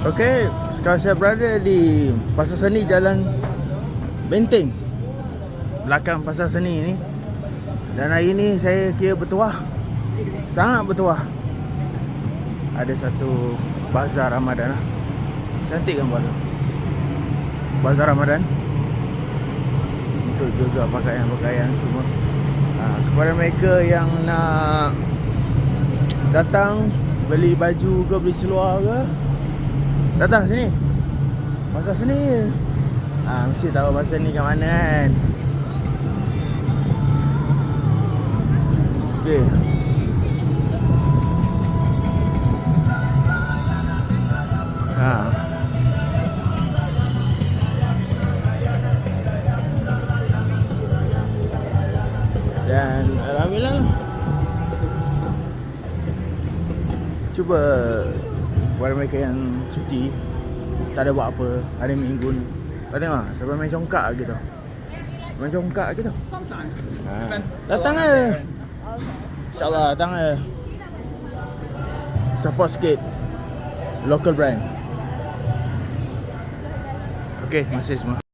Okey, sekarang saya berada di Pasar Seni Jalan Benteng. Belakang Pasar Seni ni. Dan hari ni saya kira bertuah. Sangat bertuah. Ada satu bazar Ramadan lah. Cantik gambar tu. Bazar Ramadan. Untuk jual pakaian-pakaian semua. Ha, kepada mereka yang nak datang beli baju ke beli seluar ke Datang sini. Pasar seni ha, Mesti tahu pasar ni kat mana kan. Okay Ha. Dan Alhamdulillah. Cuba Buat mereka yang cuti Tak ada buat apa. Hari minggu ni. Kau tengok lah Sampai main congkak gitu. Main congkak gitu. Ha. Datang ke InsyaAllah datang ke Support sikit. Local brand. Okay masih semua